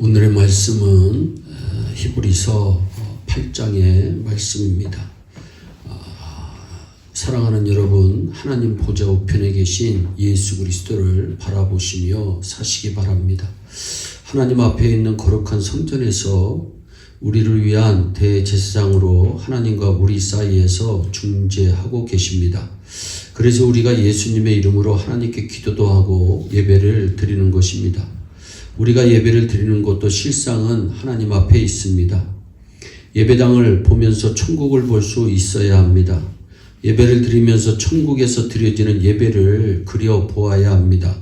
오늘의 말씀은 어, 히브리서 8장의 말씀입니다. 아, 사랑하는 여러분, 하나님 보좌 우편에 계신 예수 그리스도를 바라보시며 사시기 바랍니다. 하나님 앞에 있는 거룩한 성전에서 우리를 위한 대제사장으로 하나님과 우리 사이에서 중재하고 계십니다. 그래서 우리가 예수님의 이름으로 하나님께 기도도 하고 예배를 드리는 것입니다. 우리가 예배를 드리는 곳도 실상은 하나님 앞에 있습니다. 예배당을 보면서 천국을 볼 수 있어야 합니다. 예배를 드리면서 천국에서 드려지는 예배를 그려 보아야 합니다.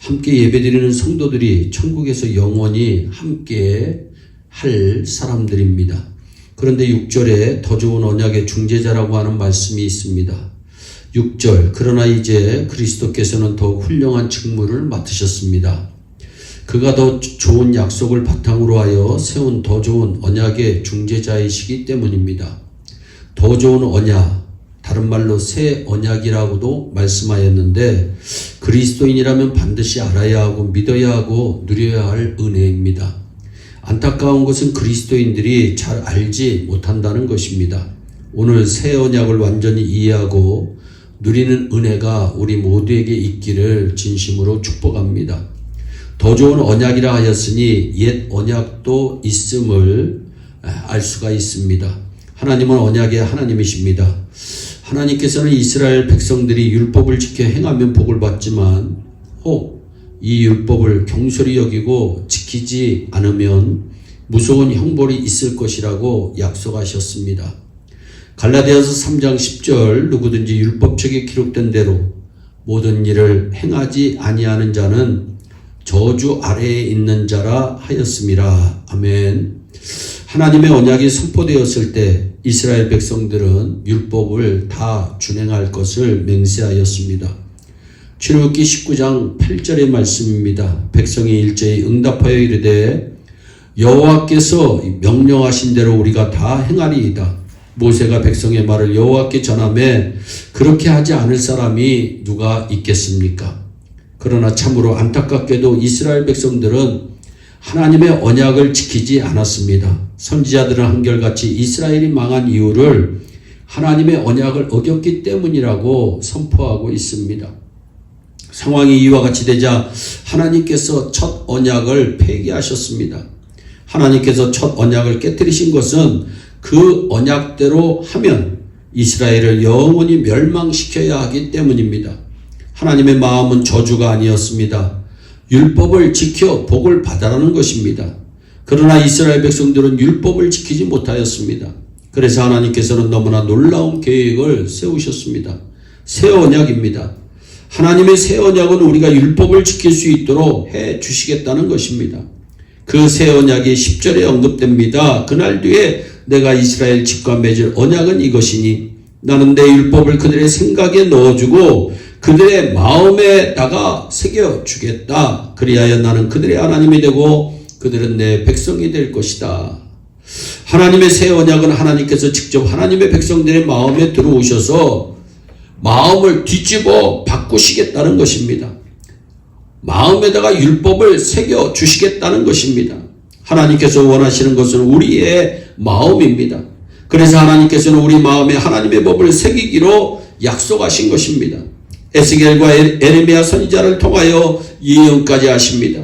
함께 예배드리는 성도들이 천국에서 영원히 함께 할 사람들입니다. 그런데 6절에 더 좋은 언약의 중재자라고 하는 말씀이 있습니다. 6절 그러나 이제 그리스도께서는 더 훌륭한 직무를 맡으셨습니다. 그가 더 좋은 약속을 바탕으로 하여 세운 더 좋은 언약의 중재자이시기 때문입니다. 더 좋은 언약, 다른 말로 새 언약이라고도 말씀하였는데 그리스도인이라면 반드시 알아야 하고 믿어야 하고 누려야 할 은혜입니다. 안타까운 것은 그리스도인들이 잘 알지 못한다는 것입니다. 오늘 새 언약을 완전히 이해하고 누리는 은혜가 우리 모두에게 있기를 진심으로 축복합니다. 더 좋은 언약이라 하였으니 옛 언약도 있음을 알 수가 있습니다. 하나님은 언약의 하나님이십니다. 하나님께서는 이스라엘 백성들이 율법을 지켜 행하면 복을 받지만 혹 이 율법을 경솔히 여기고 지키지 않으면 무서운 형벌이 있을 것이라고 약속하셨습니다. 갈라디아서 3장 10절 누구든지 율법책에 기록된 대로 모든 일을 행하지 아니하는 자는 저주 아래에 있는 자라 하였습니다. 아멘. 하나님의 언약이 선포되었을 때 이스라엘 백성들은 율법을 다 준행할 것을 맹세하였습니다. 출애굽기 19장 8절의 말씀입니다. 백성이 일제히 응답하여 이르되 여호와께서 명령하신 대로 우리가 다 행하리이다. 모세가 백성의 말을 여호와께 전함에 그렇게 하지 않을 사람이 누가 있겠습니까? 그러나 참으로 안타깝게도 이스라엘 백성들은 하나님의 언약을 지키지 않았습니다. 선지자들은 한결같이 이스라엘이 망한 이유를 하나님의 언약을 어겼기 때문이라고 선포하고 있습니다. 상황이 이와 같이 되자 하나님께서 첫 언약을 폐기하셨습니다. 하나님께서 첫 언약을 깨뜨리신 것은 그 언약대로 하면 이스라엘을 영원히 멸망시켜야 하기 때문입니다. 하나님의 마음은 저주가 아니었습니다. 율법을 지켜 복을 받아라는 것입니다. 그러나 이스라엘 백성들은 율법을 지키지 못하였습니다. 그래서 하나님께서는 너무나 놀라운 계획을 세우셨습니다. 새 언약입니다. 하나님의 새 언약은 우리가 율법을 지킬 수 있도록 해 주시겠다는 것입니다. 그 새 언약이 10절에 언급됩니다. 그날 뒤에 내가 이스라엘 집과 맺을 언약은 이것이니 나는 내 율법을 그들의 생각에 넣어주고 그들의 마음에다가 새겨주겠다. 그리하여 나는 그들의 하나님이 되고 그들은 내 백성이 될 것이다. 하나님의 새 언약은 하나님께서 직접 하나님의 백성들의 마음에 들어오셔서 마음을 뒤집어 바꾸시겠다는 것입니다. 마음에다가 율법을 새겨 주시겠다는 것입니다. 하나님께서 원하시는 것은 우리의 마음입니다. 그래서 하나님께서는 우리 마음에 하나님의 법을 새기기로 약속하신 것입니다. 에스겔과 에레미야 선지자를 통하여 예언까지 하십니다.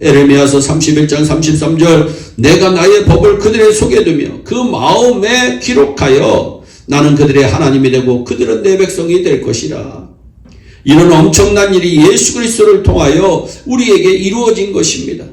에레미야서 31장 33절 내가 나의 법을 그들의 속에 두며 그 마음에 기록하여 나는 그들의 하나님이 되고 그들은 내 백성이 될 것이라. 이런 엄청난 일이 예수 그리스도를 통하여 우리에게 이루어진 것입니다.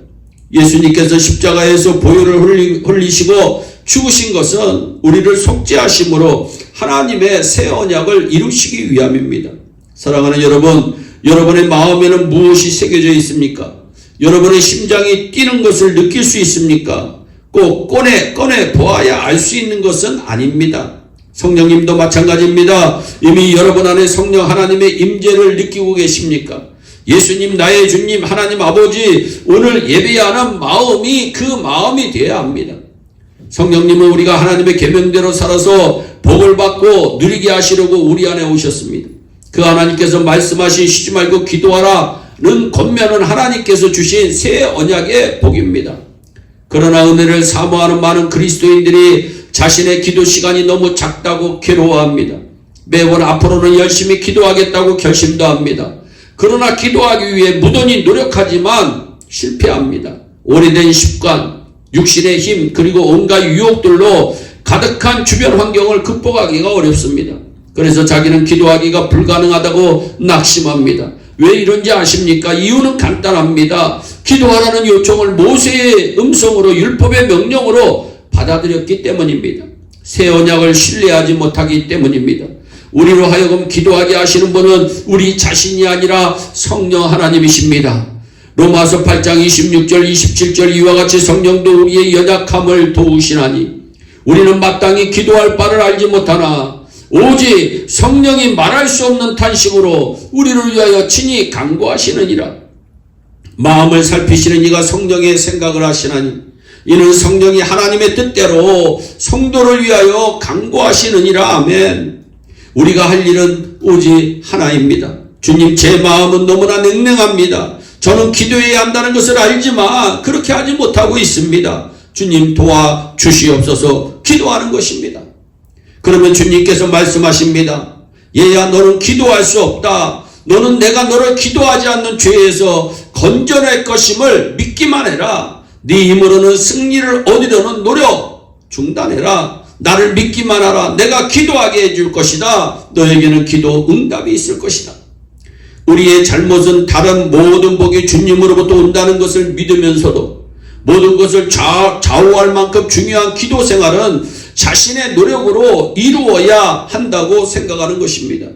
예수님께서 십자가에서 보혈을 흘리시고 죽으신 것은 우리를 속죄하심으로 하나님의 새 언약을 이루시기 위함입니다. 사랑하는 여러분, 여러분의 마음에는 무엇이 새겨져 있습니까? 여러분의 심장이 뛰는 것을 느낄 수 있습니까? 꼭 꺼내 꺼내 보아야 알 수 있는 것은 아닙니다. 성령님도 마찬가지입니다. 이미 여러분 안에 성령 하나님의 임재를 느끼고 계십니까? 예수님 나의 주님 하나님 아버지 오늘 예배하는 마음이 그 마음이 되어야 합니다. 성령님은 우리가 하나님의 계명대로 살아서 복을 받고 누리게 하시려고 우리 안에 오셨습니다. 그 하나님께서 말씀하신 쉬지 말고 기도하라 기도하는 권면은 하나님께서 주신 새 언약의 복입니다. 그러나 은혜를 사모하는 많은 그리스도인들이 자신의 기도 시간이 너무 작다고 괴로워합니다. 매번 앞으로는 열심히 기도하겠다고 결심도 합니다. 그러나 기도하기 위해 무던히 노력하지만 실패합니다. 오래된 습관, 육신의 힘, 그리고 온갖 유혹들로 가득한 주변 환경을 극복하기가 어렵습니다. 그래서 자기는 기도하기가 불가능하다고 낙심합니다. 왜 이런지 아십니까? 이유는 간단합니다. 기도하라는 요청을 모세의 음성으로 율법의 명령으로 받아들였기 때문입니다. 새 언약을 신뢰하지 못하기 때문입니다. 우리로 하여금 기도하게 하시는 분은 우리 자신이 아니라 성령 하나님이십니다. 로마서 8장 26절 27절 이와 같이 성령도 우리의 연약함을 도우시나니 우리는 마땅히 기도할 바를 알지 못하나 오직 성령이 말할 수 없는 탄식으로 우리를 위하여 친히 간구하시느니라. 마음을 살피시는 이가 성령의 생각을 하시나니 이는 성령이 하나님의 뜻대로 성도를 위하여 간구하시느니라. 아멘. 우리가 할 일은 오직 하나입니다. 주님 제 마음은 너무나 냉랭합니다. 저는 기도해야 한다는 것을 알지만 그렇게 하지 못하고 있습니다. 주님 도와 주시옵소서 기도하는 것입니다. 그러면 주님께서 말씀하십니다. 얘야 너는 기도할 수 없다. 너는 내가 너를 기도하지 않는 죄에서 건져낼 것임을 믿기만 해라. 네 힘으로는 승리를 얻으려는 노력 중단해라. 나를 믿기만 하라. 내가 기도하게 해줄 것이다. 너에게는 기도 응답이 있을 것이다. 우리의 잘못은 다른 모든 복이 주님으로부터 온다는 것을 믿으면서도 모든 것을 좌, 좌우할 만큼 중요한 기도 생활은 자신의 노력으로 이루어야 한다고 생각하는 것입니다.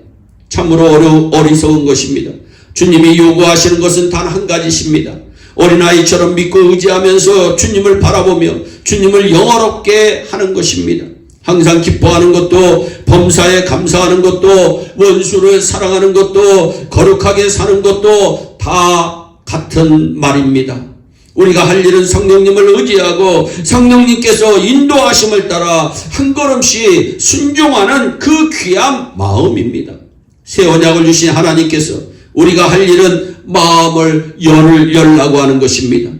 참으로 어리석은 것입니다. 주님이 요구하시는 것은 단 한 가지십니다. 어린아이처럼 믿고 의지하면서 주님을 바라보며 주님을 영화롭게 하는 것입니다. 항상 기뻐하는 것도 범사에 감사하는 것도 원수를 사랑하는 것도 거룩하게 사는 것도 다 같은 말입니다. 우리가 할 일은 성령님을 의지하고 성령님께서 인도하심을 따라 한 걸음씩 순종하는 그 귀한 마음입니다. 새 언약을 주신 하나님께서 우리가 할 일은 마음을 열을 열라고 하는 것입니다.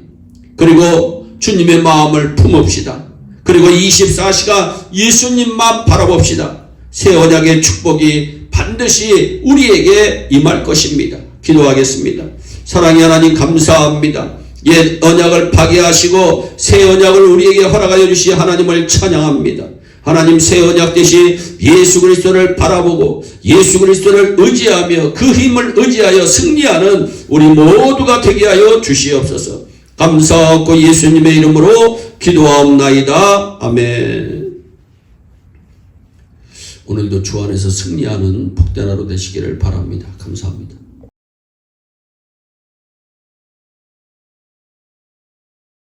그리고 주님의 마음을 품읍시다. 그리고 24시간 예수님만 바라봅시다. 새 언약의 축복이 반드시 우리에게 임할 것입니다. 기도하겠습니다. 사랑의 하나님 감사합니다. 옛 언약을 파괴하시고 새 언약을 우리에게 허락하여 주시 하나님을 찬양합니다. 하나님 새 언약 대신 예수 그리스도를 바라보고 예수 그리스도를 의지하며 그 힘을 의지하여 승리하는 우리 모두가 되게 하여 주시옵소서. 감사하고 예수님의 이름으로 기도하옵나이다. 아멘. 오늘도 주 안에서 승리하는 복된 하루 되시기를 바랍니다. 감사합니다.